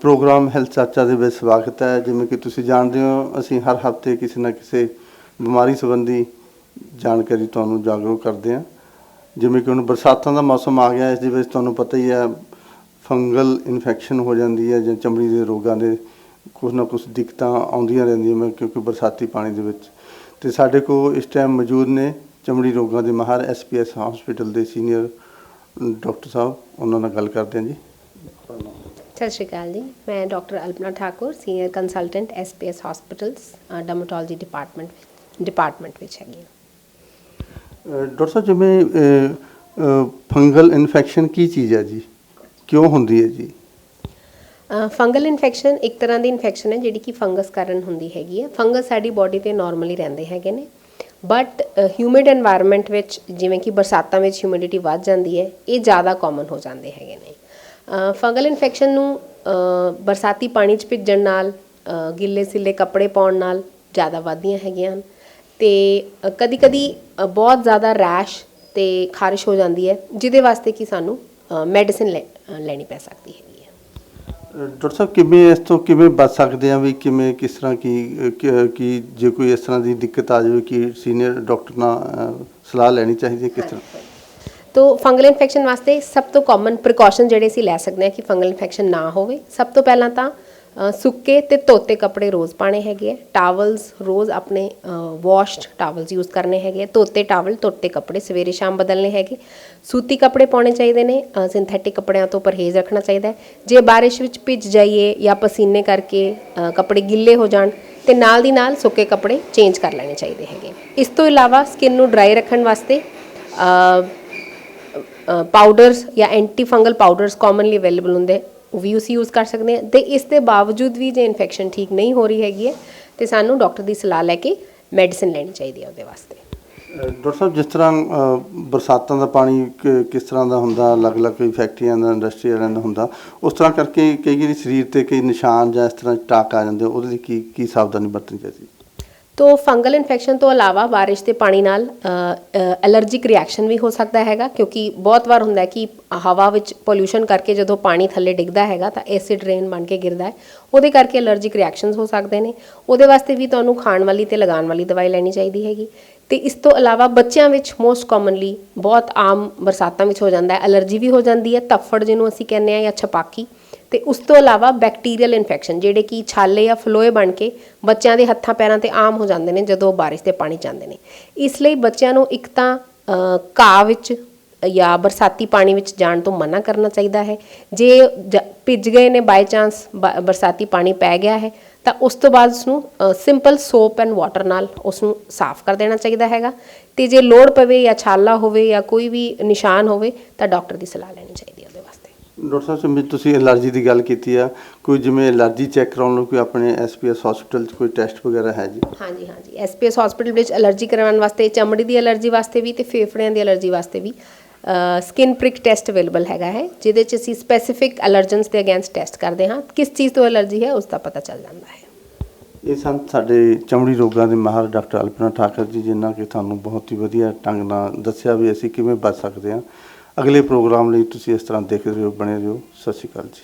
Programme health ਚਾਚਾ ਦੇ ਵਿੱਚ ਸਵਾਗਤ ਹੈ। ਜਿਵੇਂ ਕਿ ਤੁਸੀਂ ਜਾਣਦੇ ਹੋ, ਅਸੀਂ ਹਰ ਹਫ਼ਤੇ ਕਿਸੇ ਨਾ ਕਿਸੇ ਬਿਮਾਰੀ ਸੰਬੰਧੀ ਜਾਣਕਾਰੀ ਤੁਹਾਨੂੰ ਜਾਗਰੂਕ ਕਰਦੇ ਹਾਂ। ਜਿਵੇਂ ਕਿ ਹੁਣ ਬਰਸਾਤਾਂ ਦਾ ਮੌਸਮ ਆ ਗਿਆ, ਇਸ ਦੇ ਵਿੱਚ ਤੁਹਾਨੂੰ ਪਤਾ ਹੀ ਹੈ, ਫੰਗਲ ਇਨਫੈਕਸ਼ਨ ਹੋ ਜਾਂਦੀ ਹੈ ਜਾਂ ਚਮੜੀ ਦੇ ਰੋਗਾਂ ਦੇ ਕੁਝ ਨਾ ਕੁਝ ਦਿੱਕਤਾਂ ਆਉਂਦੀਆਂ ਰਹਿੰਦੀਆਂ ਮੈਂ ਕਿਉਂਕਿ ਬਰਸਾਤੀ ਪਾਣੀ ਦੇ ਵਿੱਚ। ਤੇ ਸਾਡੇ ਕੋਲ ਇਸ ਟਾਈਮ ਮੌਜੂਦ ਨੇ ਚਮੜੀ ਰੋਗਾਂ ਦੇ ਮਾਹਰ ਐਸਪੀਐਸ ਹਸਪੀਟਲ ਦੇ ਸੀਨੀਅਰ ਡਾਕਟਰ ਸਾਹਿਬ, ਉਹਨਾਂ ਨਾਲ ਗੱਲ ਕਰਦੇ ਹਾਂ ਜੀ। ਸਤਿ ਸ਼੍ਰੀ ਅਕਾਲ ਜੀ ਮੈਂ doctor Alpana Thakur senior consultant SPS hospitals dermatology department department ਵਿੱਚ ਹੈਗੀ ਡਾਕਟਰ ਸਾਹਿਬ ਜਿਵੇਂ ਫੰਗਲ ਇਨਫੈਕਸ਼ਨ ਕੀ ਚੀਜ਼ ਹੈ ਜੀ ਕਿਉਂ ਹੁੰਦੀ ਹੈ ਜੀ ਫੰਗਲ ਇਨਫੈਕਸ਼ਨ ਇੱਕ ਤਰ੍ਹਾਂ ਦੀ ਇਨਫੈਕਸ਼ਨ ਹੈ ਜਿਹੜੀ ਕਿ ਫੰਗਸ ਕਾਰਨ ਹੁੰਦੀ ਹੈਗੀ ਹੈ ਫੰਗਸ ਸਾਡੀ ਬਾਡੀ ਤੇ ਨਾਰਮਲੀ ਰਹਿੰਦੇ ਹੈਗੇ ਨੇ ਬਟ ਹਿਊਮਿਡ এনवायरमेंट ਵਿੱਚ ਜਿਵੇਂ ਕਿ ਬਰਸਾਤਾਂ ਵਿੱਚ ਹਿਊਮਿਡਿਟੀ ਵੱਧ ਜਾਂਦੀ ਹੈ ਇਹ ਜ਼ਿਆਦਾ ਕਾਮਨ ਹੋ ਜਾਂਦੇ ਹੈਗੇ ਨੇ ਫੰਗਲ ਇਨਫੈਕਸ਼ਨ ਨੂੰ ਬਰਸਾਤੀ ਪਾਣੀ 'ਚ ਭਿੱਜਣ ਨਾਲ ਗਿੱਲੇ ਸਿੱਲੇ ਕੱਪੜੇ ਪਾਉਣ ਨਾਲ ਜ਼ਿਆਦਾ ਵੱਧਦੀਆਂ ਹੈਗੀਆਂ ਹਨ। ਅਤੇ ਕਦੀ ਕਦੀ ਬਹੁਤ ਜ਼ਿਆਦਾ ਰੈਸ਼ ਅਤੇ ਖਾਰਿਸ਼ ਹੋ ਜਾਂਦੀ ਹੈ, ਜਿਹਦੇ ਵਾਸਤੇ ਕਿ ਸਾਨੂੰ ਮੈਡੀਸਿਨ ਲੈਣੀ ਪੈ ਸਕਦੀ ਹੈਗੀ ਹੈ। ਅਹ ਡਾਕਟਰ ਸਾਹਿਬ, ਕਿਵੇਂ ਇਸ ਤੋਂ ਕਿਵੇਂ ਬਚ ਸਕਦੇ ਆ ਵੀ ਕਿਵੇਂ, ਕਿਸ ਤਰ੍ਹਾਂ ਕੀ ਕੀ ਜੇ ਕੋਈ ਇਸ ਤਰ੍ਹਾਂ ਦੀ ਦਿੱਕਤ ਆ ਜਾਵੇ ਕਿ ਸੀਨੀਅਰ ਡਾਕਟਰ ਨਾਲ ਸਲਾਹ ਲੈਣੀ ਚਾਹੀਦੀ ਹੈ, ਕਿਸ ਤਰ੍ਹਾਂ? ਤੋ ਫੰਗਲ ਇਨਫੈਕਸ਼ਨ ਵਾਸਤੇ ਸਭ ਤੋਂ ਕਾਮਨ ਪ੍ਰੀਕਾਸ਼ਨ ਜਿਹੜੇ ਅਸੀਂ ਲੈ ਸਕਦੇ ਹਾਂ ਕਿ ਫੰਗਲ ਇਨਫੈਕਸ਼ਨ ਨਾ ਹੋਵੇ। ਸਭ ਤੋਂ ਪਹਿਲਾਂ ਤਾਂ ਸੁੱਕੇ ਤੇ ਧੋਤੇ ਕੱਪੜੇ ਰੋਜ਼ ਪਾਣੇ ਹੈਗੇ ਆ। ਟਾਵਲਸ ਰੋਜ਼ ਆਪਣੇ ਵਾਸ਼ਡ ਟਾਵਲਸ ਯੂਜ਼ ਕਰਨੇ ਹੈਗੇ ਆ। ਧੋਤੇ ਟਾਵਲ, ਧੋਤੇ ਕੱਪੜੇ ਸਵੇਰੇ ਸ਼ਾਮ ਬਦਲਨੇ ਹੈਗੇ। ਸੂਤੀ ਕੱਪੜੇ ਪਾਉਣੇ ਚਾਹੀਦੇ ਨੇ ਸਿੰਥੈਟਿਕ ਕੱਪੜਿਆਂ ਤੋਂ ਪਰਹੇਜ਼ ਰੱਖਣਾ ਚਾਹੀਦਾ ਜੇ ਬਾਰਿਸ਼ ਵਿੱਚ ਭਿੱਜ ਜਾਈਏ ਜਾਂ ਪਸੀਨੇ ਕਰਕੇ ਕੱਪੜੇ ਗਿੱਲੇ ਹੋ ਜਾਣ, ਤੇ ਨਾਲ ਦੀ ਨਾਲ ਸੁੱਕੇ ਕੱਪੜੇ ਚੇਂਜ ਕਰ ਲੈਣੇ ਚਾਹੀਦੇ ਹੈਗੇ। ਇਸ ਤੋਂ ਇਲਾਵਾ ਸਕਿਨ ਨੂੰ ਡਰਾਈ ਰੱਖਣ ਵਾਸਤੇ ਪਾਊਡਰਸ ਜਾਂ anti fungal powders commonly available ਹੁੰਦੇ ਉਹ ਵੀ ਅਸੀਂ ਯੂਜ਼ ਕਰ ਸਕਦੇ ਹਾਂ। ਤੇ ਇਸ ਦੇ ਬਾਵਜੂਦ ਵੀ ਜੇ ਇਨਫੈਕਸ਼ਨ ਠੀਕ ਨਹੀਂ ਹੋ ਰਹੀ ਹੈਗੀ ਹੈ ਤੇ ਸਾਨੂੰ ਡਾਕਟਰ ਦੀ ਸਲਾਹ ਲੈ ਕੇ ਮੈਡੀਸਿਨ ਲੈਣੀ ਚਾਹੀਦੀ ਹੈ ਉਹਦੇ ਵਾਸਤੇ। ਅਹ, ਡਾਕਟਰ ਸਾਹਿਬ ਜਿਸ ਤਰ੍ਹਾਂ ਬਰਸਾਤਾਂ ਦਾ ਪਾਣੀ ਕਿ- ਕਿਸ ਤਰ੍ਹਾਂ ਦਾ ਹੁੰਦਾ ਅਲੱਗ-ਅਲੱਗ ਕੋਈ ਫੈਕਟਰੀਆਂ ਦਾ ਇੰਡਸਟਰੀ ਵਾਲਿਆਂ ਦਾ ਹੁੰਦਾ ਉਸ ਤਰ੍ਹਾਂ ਕਰਕੇ ਕਈ ਵਾਰੀ ਸਰੀਰ ਤੇ ਕਈ ਨਿਸ਼ਾਨ ਜਾਂ ਇਸ ਤਰ੍ਹਾਂ ਟਾਕ ਆ ਜਾਂਦੇ ਉਹਦੇ ਲਈ ਕੀ ਕੀ ਸਾਵਧਾਨੀ ਵਰਤਣੀ ਚਾਹੀਦੀ ਤੋ ਫੰਗਲ ਇਨਫੈਕਸ਼ਨ ਤੋਂ ਇਲਾਵਾ ਬਾਰਿਸ਼ ਦੇ ਪਾਣੀ ਨਾਲ ਐਲਰਜਿਕ ਰਿਐਕਸ਼ਨ ਵੀ ਹੋ ਸਕਦਾ ਹੈਗਾ, ਕਿਉਂਕਿ ਬਹੁਤ ਵਾਰ ਹੁੰਦਾ ਹੈ ਕਿ ਹਵਾ ਵਿੱਚ ਪੋਲਿਊਸ਼ਨ ਕਰਕੇ ਜਦੋਂ ਪਾਣੀ ਥੱਲੇ ਡਿੱਗਦਾ ਹੈਗਾ ਤਾਂ ਐਸਿਡ ਰੇਨ ਬਣ ਕੇ ਗਿਰਦਾ ਹੈ। ਉਹਦੇ ਕਰਕੇ ਐਲਰਜਿਕ ਰਿਐਕਸ਼ਨਸ ਹੋ ਸਕਦੇ ਨੇ। ਉਹਦੇ ਵਾਸਤੇ ਵੀ ਤੁਹਾਨੂੰ ਖਾਣ ਵਾਲੀ ਤੇ ਲਗਾਉਣ ਵਾਲੀ ਦਵਾਈ ਲੈਣੀ ਚਾਹੀਦੀ ਹੈਗੀ। ਤੇ ਇਸ ਤੋਂ ਇਲਾਵਾ ਬੱਚਿਆਂ ਵਿੱਚ ਮੋਸਟ ਕਾਮਨਲੀ ਬਹੁਤ ਆਮ ਬਰਸਾਤਾਂ ਵਿੱਚ ਹੋ ਜਾਂਦਾ ਹੈ, ਐਲਰਜੀ ਵੀ ਹੋ ਜਾਂਦੀ ਹੈ ਤੱਫੜ ਜਿਹਨੂੰ ਅਸੀਂ ਕਹਿੰਦੇ ਆ ਜਾਂ ਛਪਾਕੀ। ਤੇ ਉਸ ਤੋਂ ਇਲਾਵਾ ਬੈਕਟੀਰੀਅਲ ਇਨਫੈਕਸ਼ਨ ਜਿਹੜੇ ਕਿ ਛਾਲੇ ਜਾਂ ਫਲੋਏ ਬਣ ਕੇ ਬੱਚਿਆਂ ਦੇ ਹੱਥਾਂ ਪੈਰਾਂ ਤੇ ਆਮ ਹੋ ਜਾਂਦੇ ਨੇ ਜਦੋਂ ਬਾਰਿਸ਼ ਦੇ ਪਾਣੀ ਜਾਂਦੇ ਨੇ। ਇਸ ਲਈ ਬੱਚਿਆਂ ਨੂੰ ਇੱਕ ਤਾਂ ਘਾਹ ਵਿੱਚ ਜਾਂ ਬਰਸਾਤੀ ਪਾਣੀ ਵਿੱਚ ਜਾਣ ਤੋਂ ਮਨਾ ਕਰਨਾ ਚਾਹੀਦਾ ਹੈ। ਜੇ ਜ- ਭਿੱਜ ਗਏ ਨੇ ਬਾਈ ਚਾਂਸ ਬਰਸਾਤੀ ਪਾਣੀ ਪੈ ਗਿਆ ਹੈ, ਤਾਂ ਉਸ ਤੋਂ ਬਾਅਦ ਉਸ ਨੂੰ ਸਿੰਪਲ ਸੋਪ ਐਂਡ ਵਾਟਰ ਨਾਲ ਉਸ ਨੂੰ ਸਾਫ਼ ਕਰ ਦੇਣਾ ਚਾਹੀਦਾ ਹੈਗਾ। ਤੇ ਜੇ ਲੋੜ ਪਵੇ ਜਾਂ ਛਾਲਾ ਹੋਵੇ ਜਾਂ ਕੋਈ ਵੀ ਨਿਸ਼ਾਨ ਹੋਵੇ, ਤਾਂ ਡਾਕਟਰ ਦੀ ਸਲਾਹ ਲੈਣੀ ਚਾਹੀਦੀ ਡਾਕਟਰ ਸਾਹਿਬ ਜਿਵੇਂ ਤੁਸੀਂ ਐਲਰਜੀ ਦੀ ਗੱਲ ਕੀਤੀ ਆ ਕੋਈ ਜਿਵੇਂ ਐਲਰਜੀ ਚੈੱਕ ਕਰਾਉਣ ਲਈ ਕੋਈ ਆਪਣੇ ਐਸਪੀਐਸ ਹਸਪੀਟਲ 'ਚ ਕੋਈ ਟੈਸਟ ਵਗੈਰਾ ਹੈ ਜੀ? ਹਾਂਜੀ ਹਾਂਜੀ। ਐਸਪੀਐਸ ਹਸਪੀਟਲ ਵਿੱਚ ਐਲਰਜੀ ਕਰਵਾਉਣ ਵਾਸਤੇ ਚਮੜੀ ਦੀ ਐਲਰਜੀ ਵਾਸਤੇ ਵੀ ਤੇ ਫੇਫੜਿਆਂ ਦੀ ਐਲਰਜੀ ਵਾਸਤੇ ਵੀ ਸਕਿਨ ਪ੍ਰਿਕ ਟੈਸਟ ਅਵੇਲੇਬਲ ਹੈਗਾ ਹੈ ਜਿਹਦੇ 'ਚ ਅਸੀਂ ਸਪੈਸੀਫਿਕ ਅਲਰਜਨਸ ਦੇ ਅਗੇਂਸਟ ਟੈਸਟ ਕਰਦੇ ਹਾਂ। ਕਿਸ ਚੀਜ਼ ਤੋਂ ਐਲਰਜੀ ਹੈ ਉਸ ਦਾ ਪਤਾ ਚੱਲ ਜਾਂਦਾ ਹੈ। ਇਹ ਸਨ ਸਾਡੇ ਚਮੜੀ ਰੋਗਾਂ ਦੇ ਮਾਹਰ ਡਾਕਟਰ ਅਲਪਨਾ ਠਾਕਰ ਜੀ ਜਿਨ੍ਹਾਂ ਕਿ ਤੁਹਾਨੂੰ ਬਹੁਤ ਹੀ ਵਧੀਆ ਢੰਗ ਨਾਲ ਦੱਸਿਆ ਵੀ ਅਸੀਂ ਕਿਵੇਂ ਬਚ ਸਕਦੇ ਹਾਂ। ਅਗਲੇ ਪ੍ਰੋਗਰਾਮ ਲਈ ਤੁਸੀਂ ਇਸ ਤਰ੍ਹਾਂ ਦੇਖਦੇ ਰਹੋ ਬਣੇ ਰਹੋ। ਸਤਿ ਸ਼੍ਰੀ ਅਕਾਲ ਜੀ।